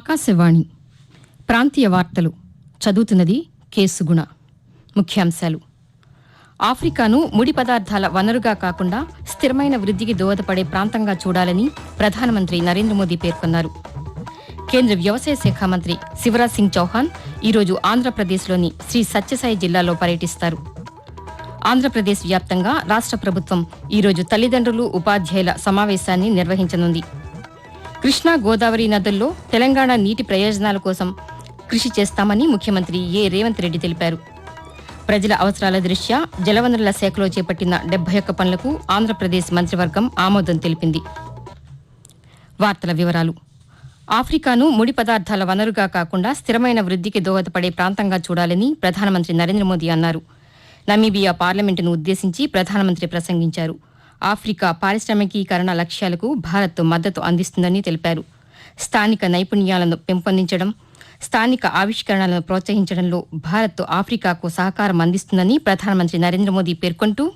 ఆకాశవాణి ప్రాంతీయ వార్తలు చదువుతున్నది కేసుగుణ ముఖ్యాంశాలు. ఆఫ్రికాను ముడి పదార్థాల వనరుగా కాకుండా స్థిరమైన వృద్ధికి దోహదపడే ప్రాంతంగా చూడాలని ప్రధానమంత్రి నరేంద్ర మోదీ పేర్కొన్నారు. కేంద్ర వ్యవసాయ శాఖ మంత్రి శివరాజ్ సింగ్ చౌహాన్ ఈరోజు ఆంధ్రప్రదేశ్లోని శ్రీ సత్యసాయి జిల్లాలో పర్యటిస్తారు. ఆంధ్రప్రదేశ్ వ్యాప్తంగా రాష్ట్ర ప్రభుత్వం ఈరోజు తల్లిదండ్రులు ఉపాధ్యాయుల సమావేశాన్ని నిర్వహించనుంది. కృష్ణా గోదావరి నదుల్లో తెలంగాణ నీటి ప్రయోజనాల కోసం కృషి చేస్తామని ముఖ్యమంత్రి ఏ రేవంత్ రెడ్డి తెలిపారు. ప్రజల అవసరాల దృష్ట్యా జలవనరుల శాఖలో చేపట్టిన డెబ్బై ఒక్క పనులకు ఆంధ్రప్రదేశ్ మంత్రివర్గం ఆమోదం తెలిపింది. వార్తల వివరాలు. ఆఫ్రికాను ముడి పదార్థాల వనరుగా కాకుండా స్థిరమైన వృద్ధికి దోహదపడే ప్రాంతంగా చూడాలని ప్రధానమంత్రి నరేంద్ర మోదీ అన్నారు. నమీబియా పార్లమెంటును ఉద్దేశించి ప్రధానమంత్రి ప్రసంగించారు. ఆఫ్రికా పారిశ్రామికీకరణ లక్ష్యాలకు భారత్ మద్దతు అందిస్తుందని తెలిపారు స్థానిక నైపుణ్యాలను పెంపొందించడం స్థానిక ఆవిష్కరణలను ప్రోత్సహించడంలో భారత్ ఆఫ్రికాకు సహకారం అందిస్తుందని ప్రధానమంత్రి నరేంద్ర మోదీ పేర్కొంటూ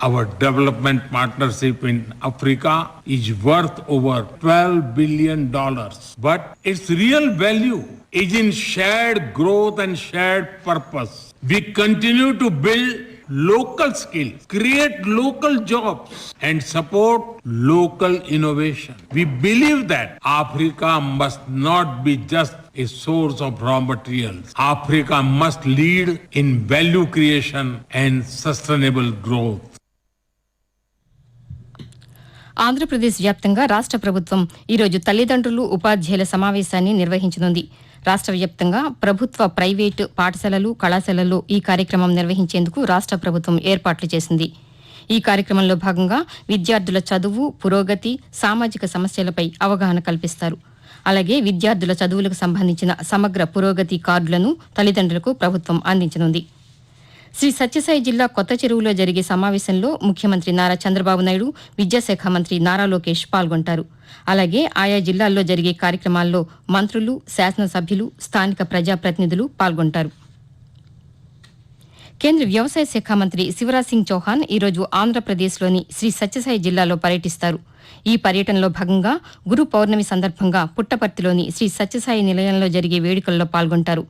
Our development partnership in Africa is worth over 12 billion dollars. But its real value is in shared growth and shared purpose. We continue to build local skills, create local jobs and support local innovation. We believe that Africa must not be just a source of raw materials. Africa must lead in value creation and sustainable growth. Andhra Pradesh వ్యాప్తంగా రాష్ట్ర ప్రభుత్వం ఈరోజు తల్లిదండ్రులు ఉపాధ్యాయుల సమావేశాన్ని నిర్వహించనుంది. రాష్ట్ర వ్యాప్తంగా ప్రభుత్వ ప్రైవేటు పాఠశాలలు కళాశాలల్లో ఈ కార్యక్రమం నిర్వహించేందుకు రాష్ట్ర ప్రభుత్వం ఏర్పాట్లు చేసింది. ఈ కార్యక్రమంలో భాగంగా విద్యార్థుల చదువు పురోగతి సామాజిక సమస్యలపై అవగాహన కల్పిస్తారు. అలాగే విద్యార్థుల చదువులకు సంబంధించిన సమగ్ర పురోగతి కార్డులను తల్లిదండ్రులకు ప్రభుత్వం అందించనుంది. శ్రీ సత్యసాయి జిల్లా కొత్త చెరువులో జరిగే సమావేశంలో ముఖ్యమంత్రి నారా చంద్రబాబు నాయుడు విద్యాశాఖ మంత్రి నారా లోకేష్ పాల్గొంటారు. అలాగే ఆయా జిల్లాల్లో జరిగే కార్యక్రమాల్లో మంత్రులు శాసనసభ్యులు స్థానిక ప్రజాప్రతినిధులు పాల్గొంటారు. కేంద్ర వ్యవసాయ శాఖ మంత్రి శివరాజ్ సింగ్ చౌహాన్ ఈరోజు ఆంధ్రప్రదేశ్లోని శ్రీ సత్యసాయి జిల్లాలో పర్యటిస్తారు. ఈ పర్యటనలో భాగంగా గురు పౌర్ణమి సందర్భంగా పుట్టపర్తిలోని శ్రీ సత్యసాయి నిలయంలో జరిగే వేడుకల్లో పాల్గొంటారు.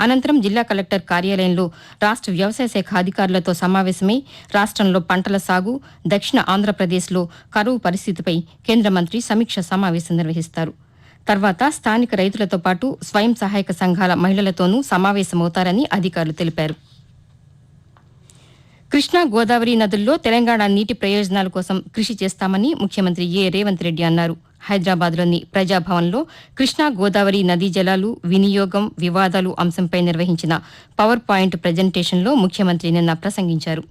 అనంతరం జిల్లా కలెక్టర్ కార్యాలయంలో రాష్ట్ర వ్యవసాయ శాఖ అధికారులతో సమావేశమై రాష్ట్రంలో పంటల సాగు దక్షిణ ఆంధ్రప్రదేశ్లో కరువు పరిస్థితిపై కేంద్ర మంత్రి సమీక్ష సమావేశం నిర్వహిస్తారు. తర్వాత స్థానిక రైతులతో పాటు స్వయం సహాయక సంఘాల మహిళలతోనూ సమావేశమవుతారని అధికారులు తెలిపారు. కృష్ణా గోదావరి నదుల్లో తెలంగాణ నీటి ప్రయోజనాల కోసం కృషి చేస్తామని ముఖ్యమంత్రి ఏ రేవంత్ రెడ్డి అన్నారు. హైదరాబాద్లోని ప్రజాభవన్లో కృష్ణా గోదావరి నదీ జలాలు వినియోగం వివాదాలు అంశంపై నిర్వహించిన పవర్ పాయింట్ ప్రజెంటేషన్లో ముఖ్యమంత్రి నిన్న ప్రసంగించారు.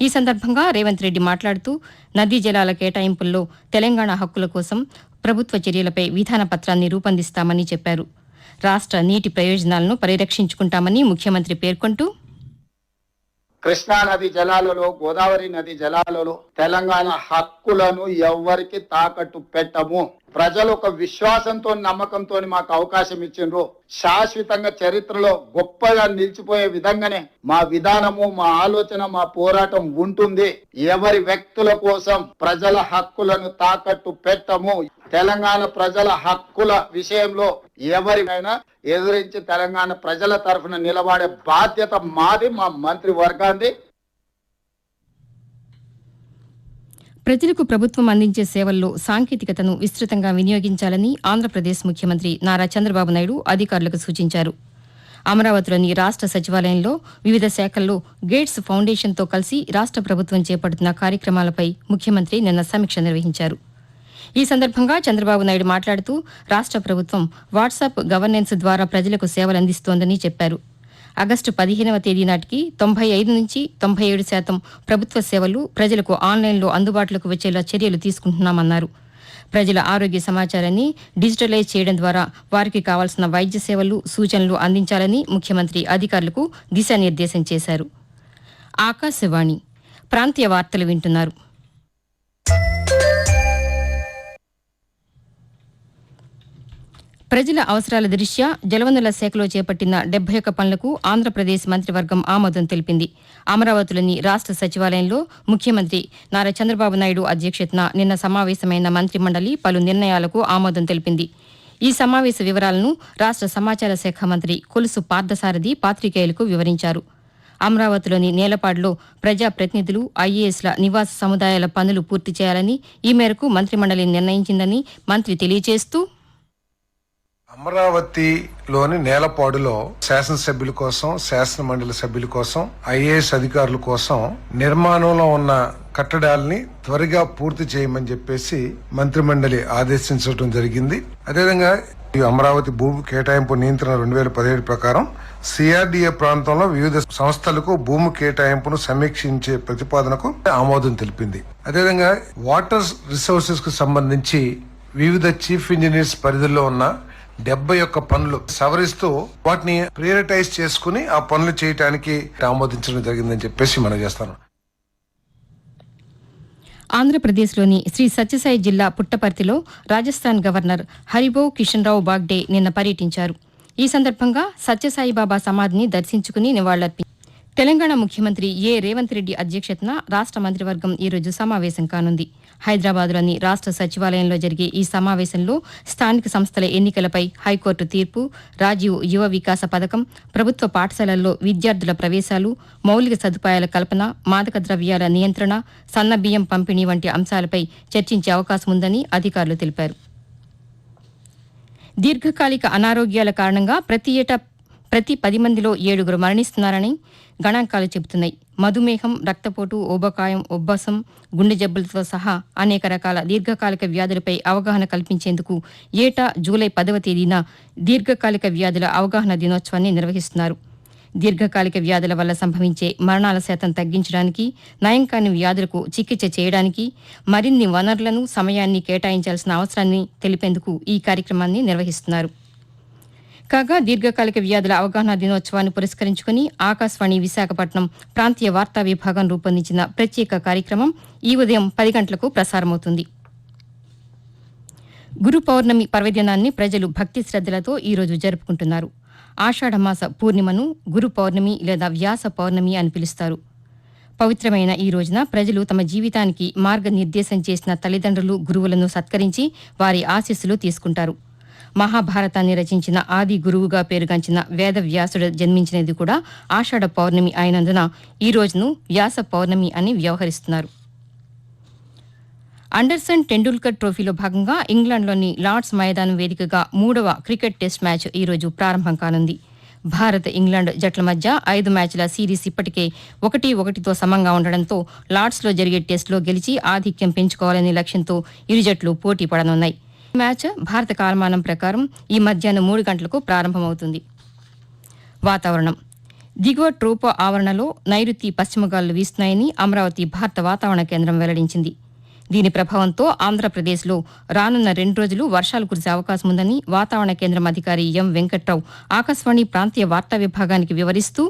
ఈ సందర్భంగా రేవంత్ రెడ్డి మాట్లాడుతూ నదీ జలాల కేటాయింపుల్లో తెలంగాణ హక్కుల కోసం ప్రభుత్వ చర్యలపై విధాన పత్రాన్ని రూపొందిస్తామని చెప్పారు. రాష్ట్ర నీటి ప్రయోజనాలను పరిరక్షించుకుంటామని ముఖ్యమంత్రి పేర్కొంటూ కృష్ణా నది జలాలలో గోదావరి నది జలాలలో తెలంగాణ హక్కులను ఎవరికి తాకట్టు పెట్టము. ప్రజలు ఒక విశ్వాసంతో నమ్మకంతో మాకు అవకాశం ఇచ్చిండ్రు. శాశ్వతంగా చరిత్రలో గొప్పగా నిలిచిపోయే విధంగానే మా విధానము మా ఆలోచన మా పోరాటం ఉంటుంది. ఎవరి వ్యక్తుల కోసం ప్రజల హక్కులను తాకట్టు పెట్టము. తెలంగాణ ప్రజల హక్కుల విషయంలో ఎవరికైనా ఎదురించి తెలంగాణ ప్రజల తరఫున నిలబడే బాధ్యత మాది మా మంత్రి వర్గాంది ప్రజలకు ప్రభుత్వం అందించే సేవల్లో సాంకేతికతను విస్తృతంగా వినియోగించాలని ఆంధ్రప్రదేశ్ ముఖ్యమంత్రి నారా చంద్రబాబు నాయుడు అధికారులకు సూచించారు. అమరావతిలోని రాష్ట్ర సచివాలయంలో వివిధ శాఖల్లో గేట్స్ ఫౌండేషన్తో కలిసి రాష్ట్ర ప్రభుత్వం చేపడుతున్న కార్యక్రమాలపై ముఖ్యమంత్రి నిన్న సమీక్ష నిర్వహించారు. ఈ సందర్భంగా చంద్రబాబు నాయుడు మాట్లాడుతూ రాష్ట్ర ప్రభుత్వం వాట్సాప్ గవర్నెన్స్ ద్వారా ప్రజలకు సేవలు అందిస్తోందని చెప్పారు. ఆగస్టు పదిహేనవ తేదీ నాటికి తొంభై ఐదు నుంచి తొంభై ఏడు శాతం ప్రభుత్వ సేవలు ప్రజలకు ఆన్లైన్లో అందుబాటులోకి వచ్చేలా చర్యలు తీసుకుంటున్నామన్నారు. ప్రజల ఆరోగ్య సమాచారాన్ని డిజిటలైజ్ చేయడం ద్వారా వారికి కావాల్సిన వైద్య సేవలు సూచనలు అందించాలని ముఖ్యమంత్రి అధికారులకు దిశానిర్దేశం చేశారు. ఆకాశవాణి ప్రాంతీయ వార్తలు వింటున్నారు. ప్రజల అవసరాల దృష్ట్యా జలవనరుల శాఖలో చేపట్టిన డెబ్బై ఒక్క పనులకు ఆంధ్రప్రదేశ్ మంత్రివర్గం ఆమోదం తెలిపింది. అమరావతిలోని రాష్ట్ర సచివాలయంలో ముఖ్యమంత్రి నారా చంద్రబాబు నాయుడు అధ్యక్షతన నిన్న సమావేశమైన మంత్రి మండలి పలు నిర్ణయాలకు ఆమోదం తెలిపింది. ఈ సమావేశ వివరాలను రాష్ట్ర సమాచార శాఖ మంత్రి కొలుసు పార్థసారథి పాత్రికేయులకు వివరించారు. అమరావతిలోని నేలపాడులో ప్రజాప్రతినిధులు ఐఏఎస్ల నివాస సముదాయాల పనులు పూర్తి చేయాలని ఈ మేరకు మంత్రిమండలి నిర్ణయించిందని మంత్రి తెలియజేస్తూ అమరావతిలోని నేలపాడులో శాసనసభ్యుల కోసం శాసన మండలి సభ్యుల కోసం ఐఏఎస్ అధికారుల కోసం నిర్మాణంలో ఉన్న కట్టడాల్ని త్వరగా పూర్తి చేయమని చెప్పేసి మంత్రిమండలి ఆదేశించడం జరిగింది. అదేవిధంగా ఈ అమరావతి భూమి కేటాయింపు నియంత్రణ రెండు వేల పదిహేడు ప్రకారం సిఆర్డిఏ ప్రాంతంలో వివిధ సంస్థలకు భూమి కేటాయింపును సమీక్షించే ప్రతిపాదనకు ఆమోదం తెలిపింది. అదేవిధంగా వాటర్ రిసోర్సెస్కు సంబంధించి వివిధ చీఫ్ ఇంజనీర్స్ పరిధిలో ఉన్న డెబ్బై యొక్క పనులు సవరిస్తూ వాటిని ప్రియరిటైజ్ చేసుకుని ఆ పనులు చేయటానికి ఆమోదించడం జరిగిందని చెప్పేసి మనం చేస్తాను. ఆంధ్రప్రదేశ్లోని శ్రీ సత్యసాయి జిల్లా పుట్టపర్తిలో రాజస్థాన్ గవర్నర్ హరిబో కిషన్ రావు బాగ్డే నిన్న పర్యటించారు. ఈ సందర్భంగా సత్యసాయి బాబా సమాధిని దర్శించుకుని నివాళులర్పించారు తెలంగాణ ముఖ్యమంత్రి ఏ రేవంత్ రెడ్డి అధ్యక్షతన రాష్ట్ర మంత్రివర్గం ఈరోజు సమావేశం కానుంది. హైదరాబాద్లోని రాష్ట్ర సచివాలయంలో జరిగే ఈ సమావేశంలో స్థానిక సంస్థల ఎన్నికలపై హైకోర్టు తీర్పు రాజీవ్ యువ వికాస పథకం ప్రభుత్వ పాఠశాలల్లో విద్యార్థుల ప్రవేశాలు మౌలిక సదుపాయాల కల్పన మాదక ద్రవ్యాల నియంత్రణ సన్నబియ్యం పంపిణీ వంటి అంశాలపై చర్చించే అవకాశం ఉందని అధికారులు తెలిపారు. దీర్ఘకాలిక అనారోగ్యాల కారణంగా ప్రతి ఏటా ప్రతి పది మందిలో ఏడుగురు మరణిస్తున్నారని గణాంకాలు చెబుతున్నాయి. మధుమేహం రక్తపోటు ఊబకాయం ఉబ్బసం గుండె జబ్బులతో సహా అనేక రకాల దీర్ఘకాలిక వ్యాధులపై అవగాహన కల్పించేందుకు ఏటా జూలై పదవ తేదీన దీర్ఘకాలిక వ్యాధుల అవగాహన దినోత్సవాన్ని నిర్వహిస్తున్నారు. దీర్ఘకాలిక వ్యాధుల వల్ల సంభవించే మరణాల శాతం తగ్గించడానికి నయం కాని వ్యాధులకు చికిత్స చేయడానికి మరిన్ని వనరులను సమయాన్ని కేటాయించాల్సిన అవసరాన్ని తెలిపేందుకు ఈ కార్యక్రమాన్ని నిర్వహిస్తున్నారు. కాగా దీర్ఘకాలిక వ్యాధుల అవగాహన దినోత్సవాన్ని పురస్కరించుకుని ఆకాశవాణి విశాఖపట్నం ప్రాంతీయ వార్తా విభాగం రూపొందించిన ప్రత్యేక కార్యక్రమం ఈ ఉదయం పది గంటలకు ప్రసారమవుతుంది. గురు పౌర్ణమి పర్వదినాన్ని ప్రజలు భక్తి శ్రద్దలతో ఈ రోజు జరుపుకుంటున్నారు. ఆషాఢమాస పూర్ణిమను గురు పౌర్ణమి లేదా వ్యాస పౌర్ణమి అని పిలుస్తారు. పవిత్రమైన ఈ రోజున ప్రజలు తమ జీవితానికి మార్గనిర్దేశం చేసిన తల్లిదండ్రులు గురువులను సత్కరించి వారి ఆశీస్సులు తీసుకుంటారు. మహాభారతాన్ని రచించిన ఆది గురువుగా పేరుగాంచిన వేద వ్యాసుడు జన్మించినది కూడా ఆషాఢ పౌర్ణమి అయినందున ఈ రోజును వ్యాస పౌర్ణమి అని వ్యవహరిస్తున్నారు. అండర్సన్ టెండూల్కర్ ట్రోఫీలో భాగంగా ఇంగ్లాండ్లోని లార్డ్స్ మైదానం వేదికగా మూడవ క్రికెట్ టెస్ట్ మ్యాచ్ ఈ రోజు ప్రారంభం కానుంది. భారత్ ఇంగ్లాండ్ జట్ల మధ్య ఐదు మ్యాచ్ల సిరీస్ ఇప్పటికే ఒకటి ఒకటితో సమంగా ఉండడంతో లార్డ్స్లో జరిగే టెస్టులో గెలిచి ఆధిక్యం పెంచుకోవాలనే లక్ష్యంతో ఇరు జట్లు పోటీ పడనున్నాయి. మ్యాచ్ భారత కాలమానం ప్రకారం ఈ మధ్యాహ్నం మూడు గంటలకు ప్రారంభమవుతుంది. వాతావరణం. దిగువ ట్రోపో ఆవరణలో నైరుతి పశ్చిమ గాలులు వీస్తున్నాయని అమరావతి భారత వాతావరణ కేంద్రం వెల్లడించింది. దీని ప్రభావంతో ఆంధ్రప్రదేశ్లో రానున్న రెండు రోజులు వర్షాలు కురిసే అవకాశం ఉందని వాతావరణ కేంద్రం అధికారి ఎం వెంకట్రావు ఆకాశవాణి ప్రాంతీయ వార్తా విభాగానికి వివరిస్తూ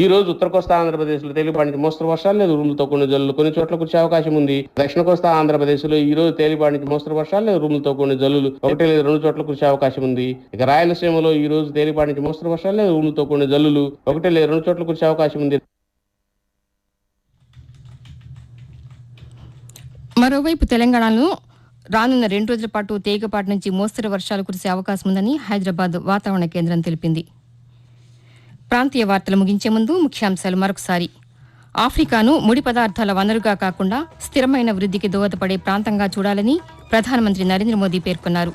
ఈ రోజు ఉత్తర కోస్తా ఆంధ్రప్రదేశ్లో తేలిపాటి నుంచి మోస్తరు వర్షాలు లేదు. ఉరుములతో కొన్ని జల్లులు కొన్ని చోట్ల కురిసే అవకాశం ఉంది. దక్షిణ కోస్తా ఆంధ్రప్రదేశ్లో ఈ రోజు తేలిపాటి నుంచి మోస్తరు వర్షాలు లేదు. ఉరుములతో కొన్ని జల్లులు ఒకటి లేదు రెండు చోట్ల కురిసే అవకాశం ఉంది. ఇక రాయలసీమలో ఈ రోజు తేలిపాటి నుంచి మోస్తరు వర్షాలు లేదు. ఉరుములతో కొన్ని జల్లులు ఒకటి లేదు రెండు చోట్ల కురిసే అవకాశం ఉంది. మరోవైపు తెలంగాణలో రానున్న రెండు రోజుల పాటు తేగపాటి నుంచి మోస్తరు వర్షాలు కురిసే అవకాశం ఉందని హైదరాబాద్ వాతావరణ కేంద్రం తెలిపింది. ప్రాంతీయ వార్తలు ముగించే ముందు ముఖ్యాంశాలు మరొకసారి. ఆఫ్రికాను ముడి పదార్థాల వనరుగా కాకుండా స్థిరమైన వృద్ధికి దోహదపడే ప్రాంతంగా చూడాలని ప్రధానమంత్రి నరేంద్ర మోదీ పేర్కొన్నారు.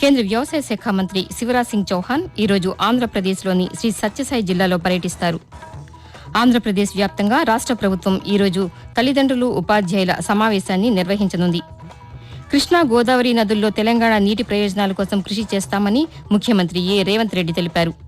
కేంద్ర వ్యవసాయ శాఖ మంత్రి శివరాజ్ సింగ్ చౌహాన్ ఈరోజు ఆంధ్రప్రదేశ్లోని శ్రీ సత్యసాయి జిల్లాలో పర్యటిస్తారు. ఆంధ్రప్రదేశ్ వ్యాప్తంగా రాష్ట్ర ప్రభుత్వం ఈరోజు తల్లిదండ్రులు ఉపాధ్యాయుల సమావేశాన్ని నిర్వహించనుంది. కృష్ణా గోదావరి నదుల్లో తెలంగాణ నీటి ప్రయోజనాల కోసం కృషి చేస్తామని ముఖ్యమంత్రి ఏ. రేవంత్ రెడ్డి తెలిపారు.